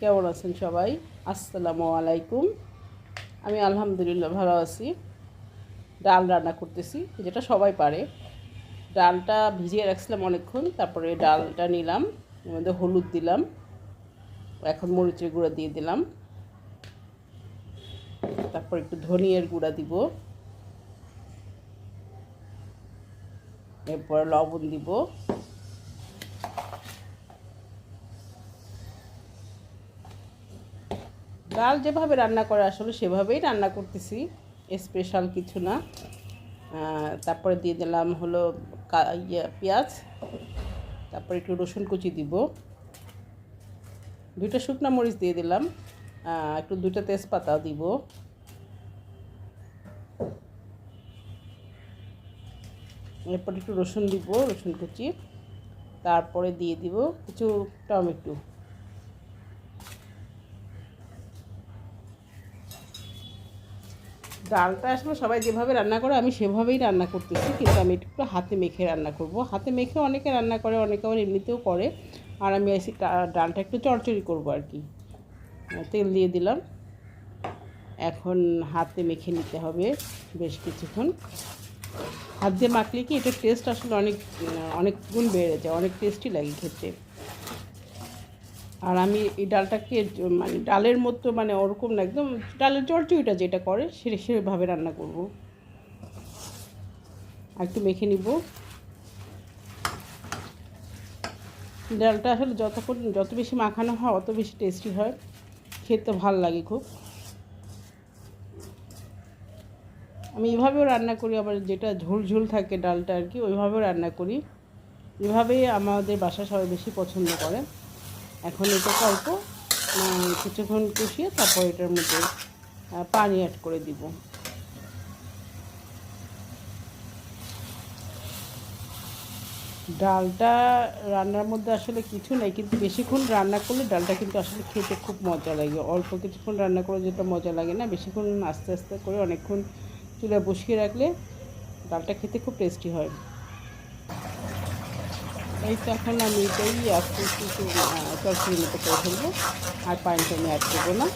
কেমন আছেন সবাই? আসসালামু আলাইকুম। আমি আলহামদুলিল্লাহ ভালো আছি। ডাল রান্না করতেছি যেটা সবাই পারে। ডালটা ভিজিয়ে রাখছিলাম অনেকক্ষণ, তারপরে ডালটা নিলাম মধ্যে হলুদ দিলাম, এখন মরিচের গুঁড়া দিয়ে দিলাম। তারপর একটু ধনিয়ার গুঁড়া দিব। এরপর লবণ দিব। ডাল যেভাবে রান্না করে আসলে সেভাবেই রান্না করতেছি স্পেশাল কিছু না। তারপরে দিয়ে দিলাম হলো ইয়ে পেঁয়াজ, তারপরে একটু রসুন কুচি দিব। দুইটা শুকনো মরিচ দিয়ে দিলাম একটু দুইটা তেজপাতা দিব। এরপর একটু রসুন দিব, রসুন কুচি। তারপরে দিয়ে দিব কিছু টমেটো। ডালটা আসলে সবাই যেভাবে রান্না করে, আমি সেভাবেই রান্না করতেছি। কিন্তু আমি একটু হাতে মেখে রান্না করব। হাতে মেখে অনেকে রান্না করে, অনেকে আবার এমনিতেও করে। আর আমি ডালটা একটু চড়চড়ি করব আর কি। তেল দিয়ে দিলাম। এখন হাতে মেখে নিতে হবে বেশ কিছুক্ষণ। হাত দিয়ে মাখলে কি এটার টেস্ট আসলে অনেক অনেক গুণ বেড়ে যায়, অনেক টেস্টি লাগে খেতে। আর আমি এই ডালটাকে মানে ডালের মতো মানে ওরকম না, একদম ডালের চড়চড়িটা যেটা করে সে সেভাবে রান্না করব। আর একটু মেখে নিব। ডালটা আসলে যতক্ষণ, যত বেশি মাখানো হয়, অত বেশি টেস্টি হয়। খেতে ভালো লাগে খুব। আমি এভাবেও রান্না করি, আবার যেটা ঝোল ঝোল থাকে ডালটা আর কি, ওইভাবেও রান্না করি। এভাবেই আমাদের বাসা সবাই বেশি পছন্দ করে। এখন এটাকে অল্প কিছুক্ষণ কষিয়ে তারপর এটার মধ্যে পানি অ্যাড করে দিব। ডালটা রান্নার মধ্যে আসলে কিছু নেই, কিন্তু বেশিক্ষণ রান্না করলে ডালটা কিন্তু আসলে খেতে খুব মজা লাগে। অল্প কিছুক্ষণ রান্না করে যেটা মজা লাগে না, বেশিক্ষণ আস্তে আস্তে করে অনেকক্ষণ চুলায় বসিয়ে রাখলে ডালটা খেতে খুব টেস্টি হয়। এই তো এখন আমি এটাই আস্তে কিছু একটু মতো করে ফেলব। আর পানিটা আমি অ্যাড করব না।